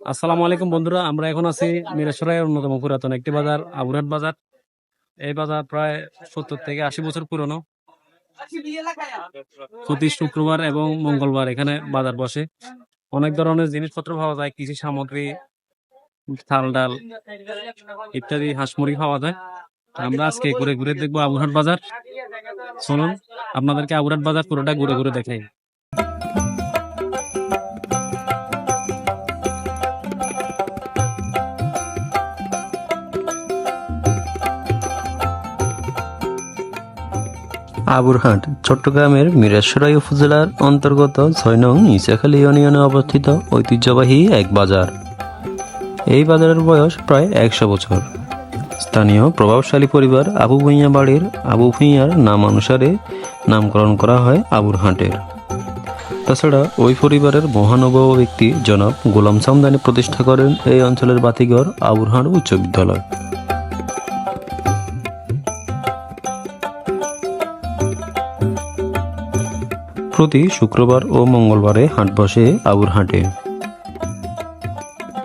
আসসালামু আলাইকুম বন্ধুরা, আমরা এখন আছি মিরেশ্বরের অন্যতম পুরাতন একটি বাজার, আবুরহাট বাজার। এই বাজার প্রায় সত্তর থেকে আশি বছর পুরনো। প্রতি শুক্রবার এবং মঙ্গলবার এখানে বাজার বসে। অনেক ধরনের জিনিসপত্র পাওয়া যায়, কৃষি সামগ্রী চাল ডাল ইত্যাদি হাঁস মুরগি পাওয়া যায়। আমরা আজকে ঘুরে ঘুরে দেখব আবুরহাট বাজার। শুনুন আপনাদেরকে আবুরহাট বাজার পুরোটা ঘুরে ঘুরে দেখাই। আবুরহাট চট্টগ্রামের মিরাসরাই উপজেলার অন্তর্গত ছয় নং ইসাখালী ইউনিয়নে অবস্থিত ঐতিহ্যবাহী এক বাজার। এই বাজারের বয়স প্রায় একশো বছর। স্থানীয় প্রভাবশালী পরিবার আবু ভুঁইয়া বাড়ির আবু ভুঁইয়ার নাম অনুসারে নামকরণ করা হয় আবুরহাটের তাছাড়া ওই পরিবারের মহানুভব ব্যক্তি জনাব গোলাম সামদানি প্রতিষ্ঠা করেন এই অঞ্চলের বাতিঘর আবুরহাট উচ্চ বিদ্যালয়। প্রতি শুক্রবার ও মঙ্গলবারে হাট বসে আবুর হাটে।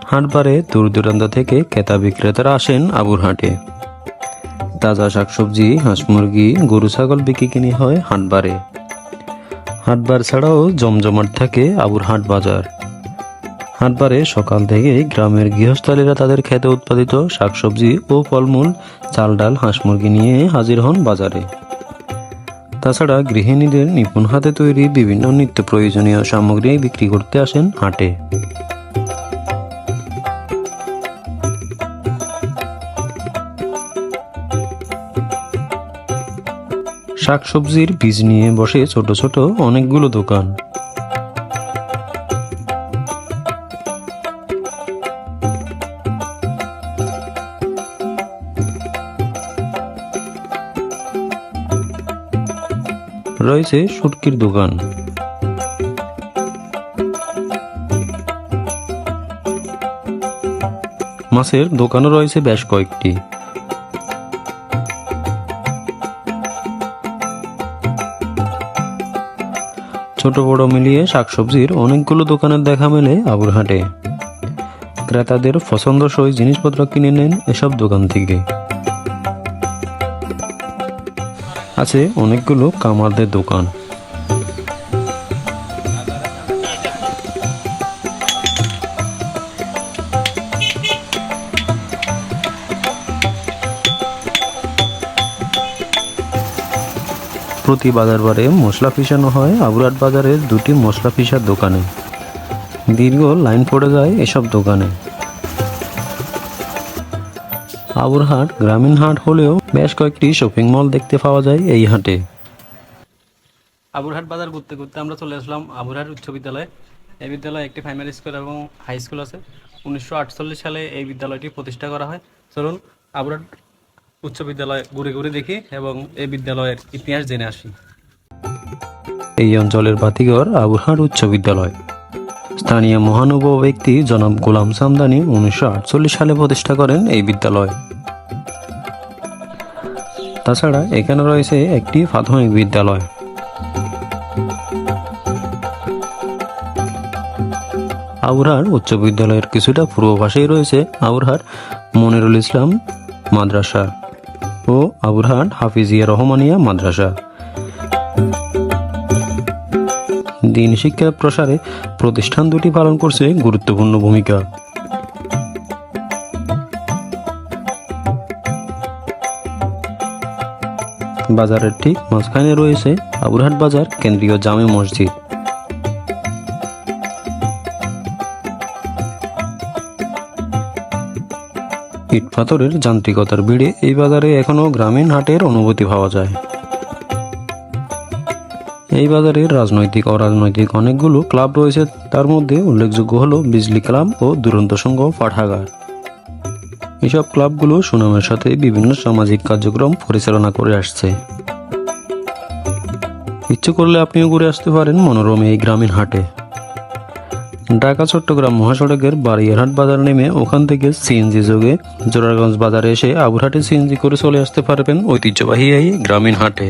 হাটবারে দূর দূরান্ত থেকে ক্রেতা বিক্রেতারা আসেন আবুরহাটে তাজা শাকসবজি, হাঁস মুরগি, গরু, ছাগল বিক্রি কিনি হয় হাটবারে হাটবার ছাড়াও জমজমাট থাকে আবুরহাট বাজার। হাটবারে সকাল থেকে গ্রামের গৃহস্থলীরা তাদের খেতে উৎপাদিত শাকসবজি ও ফলমূল, চাল ডাল, হাঁস মুরগি নিয়ে হাজির হন বাজারে। তাছাড়া গৃহিণীদের নিপুণ হাতে তৈরি বিভিন্ন নিত্য প্রয়োজনীয় সামগ্রী বিক্রি করতে আসেন হাটে। শাকসবজির বীজ নিয়ে বসে ছোট ছোট অনেকগুলো দোকান। রয়েছে সুটকির দোকান। মাছের দোকানও রয়েছে বেশ কয়েকটি। ছোট বড় মিলিয়ে শাকসবজির অনেকগুলো দোকানের দেখা মেলে আবুরহাটে ক্রেতাদের পছন্দসই জিনিসপত্র কিনে নেন এসব দোকান থেকে। আছে অনেকগুলো কামারদের দোকান। প্রতি বাজারবারে মশলা পিসানো হয়। আবুরাট বাজারের দুটি মশলা পিসার দোকানে। দীর্ঘ লাইন পড়ে যায় এসব দোকানে। আবুরহাট গ্রামীণ হাট হলেও বেশ কয়েকটি শপিং মল দেখতে পাওয়া যায় এই হাটে। আবুরহাট বাজার ঘুরতে ঘুরতে আমরা চলে আসলাম আবুরহাট উচ্চ বিদ্যালয়ে। এই বিদ্যালয়ে একটি প্রাইমারি স্কুল এবং হাই স্কুল আছে। উনিশশো আটচল্লিশ সালে এই বিদ্যালয়টি প্রতিষ্ঠা করা হয়। চলুন আবুরহাট উচ্চ বিদ্যালয় ঘুরে ঘুরে দেখি এবং এই বিদ্যালয়ের ইতিহাস জেনে আসি। এই অঞ্চলের বাতিঘর আবুরহাট উচ্চ বিদ্যালয়। স্থানীয় মহানুভব ব্যক্তি জনাব গোলাম সামদানি উনিশশো আটচল্লিশ সালে প্রতিষ্ঠা করেন এই বিদ্যালয়। তাছাড়া এখানে রয়েছে একটি প্রাথমিক বিদ্যালয়। আবুরহাট উচ্চ বিদ্যালয়ের কিছুটা পূর্ব পাশেই রয়েছে আবুরহাট মনিরুল ইসলাম মাদ্রাসা ও আবুরহাট হাফিজিয়া রহমানিয়া মাদ্রাসা। দিন শিক্ষা প্রসারে প্রতিষ্ঠান দুটি পালন করছে গুরুত্বপূর্ণ ভূমিকা। বাজারের ঠিক মাঝখানে রয়েছে আবুরহাট বাজার, কেন্দ্রীয় জামে মসজিদ। ইট পাথরের যান্ত্রিকতার ভিড়ে এই বাজারে এখনও গ্রামীণ হাটের অনুভূতি পাওয়া যায়। এই বাজারে রাজনৈতিক, অরাজনৈতিক অনেকগুলো ক্লাব রয়েছে। তার মধ্যে উল্লেখযোগ্য হলো বিজলি ক্লাব ও দুরন্ত সংঘ পাঠাগার। এসব ক্লাবগুলো সুনামের সাথে বিভিন্ন সামাজিক কার্যক্রম পরিচালনা করে আসছে। ইচ্ছে করলে আপনিও ঘুরে আসতে পারেন মনোরম এই গ্রামীণ হাটে। ঢাকা, চট্টগ্রাম মহাসড়কের বারিয়ারহাট বাজার নেমে ওখান থেকে সিএনজি যোগে জোরারগঞ্জ বাজারে এসে আবুরহাটে সিএনজি করে চলে আসতে পারবেন ঐতিহ্যবাহী এই গ্রামীণ হাটে।